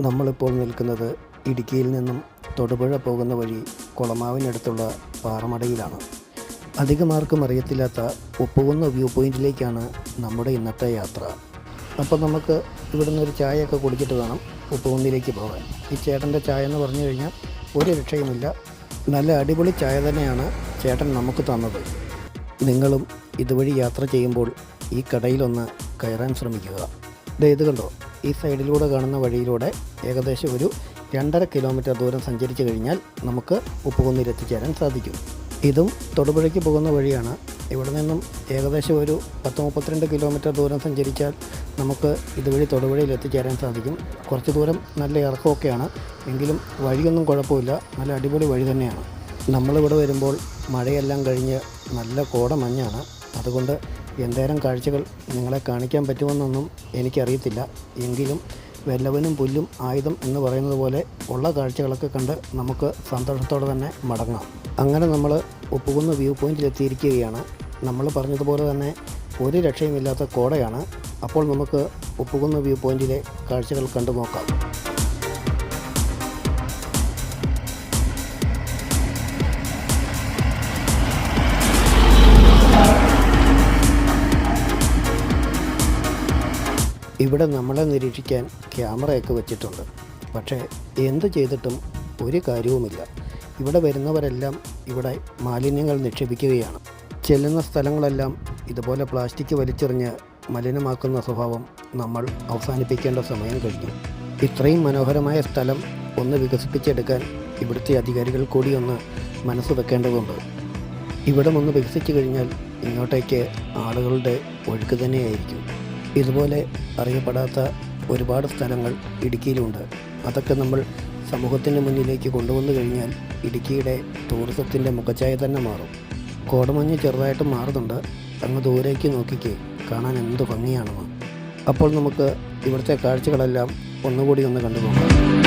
നമ്മളിപ്പോൾ നിൽക്കുന്നത് ഇടുക്കിയിൽ നിന്നും തൊടുപുഴ പോകുന്ന വഴി കുളമാവിനടുത്തുള്ള പാറമടയിലാണ്. അധികമാർക്കും അറിയത്തില്ലാത്ത ഉപ്പുകുന്ന വ്യൂ പോയിന്റിലേക്കാണ് നമ്മുടെ ഇന്നത്തെ യാത്ര. അപ്പോൾ നമുക്ക് ഇവിടുന്ന് ഒരു ചായയൊക്കെ കുടിച്ചിട്ട് വേണം ഉപ്പുകുന്നിലേക്ക് പോകാൻ. ഈ ചേട്ടന്റെ ചായ എന്ന് പറഞ്ഞു കഴിഞ്ഞാൽ ഒരു രക്ഷയുമില്ല. നല്ല അടിപൊളി ചായ തന്നെയാണ് ചേട്ടൻ നമുക്ക് തന്നത്. നിങ്ങളും ഇതുവഴി യാത്ര ചെയ്യുമ്പോൾ ഈ കടയിലൊന്ന് കയറാൻ ശ്രമിക്കുക. ഇത് കണ്ടോ? ഈ സൈഡിലൂടെ കാണുന്ന വഴിയിലൂടെ ഏകദേശം ഒരു രണ്ടര കിലോമീറ്റർ ദൂരം സഞ്ചരിച്ചു കഴിഞ്ഞാൽ നമുക്ക് ഉപ്പുകുന്നിൽ എത്തിച്ചേരാൻ സാധിക്കും. ഇതും തൊടുപുഴയ്ക്ക് പോകുന്ന വഴിയാണ്. ഇവിടെ നിന്നും ഏകദേശം ഒരു പത്ത് മുപ്പത്തിരണ്ട് കിലോമീറ്റർ ദൂരം സഞ്ചരിച്ചാൽ നമുക്ക് ഇതുവഴി തൊടുപുഴയിൽ എത്തിച്ചേരാൻ സാധിക്കും. കുറച്ച് ദൂരം നല്ല ഇറക്കമൊക്കെയാണ്. എങ്കിലും വഴിയൊന്നും കുഴപ്പമില്ല. നല്ല അടിപൊളി വഴി തന്നെയാണ്. നമ്മളിവിടെ വരുമ്പോൾ മഴയെല്ലാം കഴിഞ്ഞ് നല്ല കോട മഞ്ഞാണ് അതുകൊണ്ട് എന്തേരം കാഴ്ചകൾ നിങ്ങളെ കാണിക്കാൻ പറ്റുമെന്നൊന്നും എനിക്കറിയത്തില്ല. എങ്കിലും വല്ലവനും പുല്ലും ആയുധം എന്ന് പറയുന്നത് പോലെ ഉള്ള കാഴ്ചകളൊക്കെ കണ്ട് നമുക്ക് സന്തോഷത്തോടെ തന്നെ മടങ്ങാം. അങ്ങനെ നമ്മൾ ഒപ്പുകുന്ന വ്യൂ പോയിന്റിൽ എത്തിയിരിക്കുകയാണ് നമ്മൾ പറഞ്ഞതുപോലെ തന്നെ ഒരു രക്ഷയുമില്ലാത്ത കോടയാണ്. അപ്പോൾ നമുക്ക് ഒപ്പുകുന്ന വ്യൂ പോയിന്റിലെ കാഴ്ചകൾ കണ്ടു നോക്കാം ഇവിടെ നമ്മളെ നിരീക്ഷിക്കാൻ ക്യാമറയൊക്കെ വെച്ചിട്ടുണ്ട്. പക്ഷേ എന്ത് ചെയ്തിട്ടും ഒരു കാര്യവുമില്ല. ഇവിടെ വരുന്നവരെല്ലാം ഇവിടെ മാലിന്യങ്ങൾ നിക്ഷേപിക്കുകയാണ്. ചെല്ലുന്ന സ്ഥലങ്ങളെല്ലാം ഇതുപോലെ പ്ലാസ്റ്റിക് വലിച്ചെറിഞ്ഞ് മലിനമാക്കുന്ന സ്വഭാവം നമ്മൾ അവസാനിപ്പിക്കേണ്ട സമയം കഴിഞ്ഞു. ഇത്രയും മനോഹരമായ സ്ഥലം ഒന്ന് വികസിപ്പിച്ചെടുക്കാൻ ഇവിടുത്തെ അധികാരികൾ കൂടി ഒന്ന് മനസ്സ് വെക്കേണ്ടതുണ്ട്. ഇവിടം ഒന്ന് വികസിച്ചു കഴിഞ്ഞാൽ ഇങ്ങോട്ടേക്ക് ആളുകളുടെ ഒഴുക്ക് തന്നെയായിരിക്കും. ഇതുപോലെ അറിയപ്പെടാത്ത ഒരുപാട് സ്ഥലങ്ങൾ ഇടുക്കിയിലുണ്ട്. അതൊക്കെ നമ്മൾ സമൂഹത്തിന്റെ മുന്നിലേക്ക് കൊണ്ടുവന്നു കഴിഞ്ഞാൽ ഇടുക്കിയുടെ ടൂറിസത്തിന്റെ മുഖച്ഛായ തന്നെ മാറും. കോടമഞ്ഞ് ചെറുതായിട്ട് മാറുന്നുണ്ട്. അങ്ങ് ദൂരേക്ക് നോക്കിക്കേ കാണാൻ എന്ത് ഭംഗിയാണെന്ന് അപ്പോൾ നമുക്ക് ഇവിടുത്തെ കാഴ്ചകളെല്ലാം ഒന്നുകൂടി ഒന്ന് കണ്ടു നോക്കാം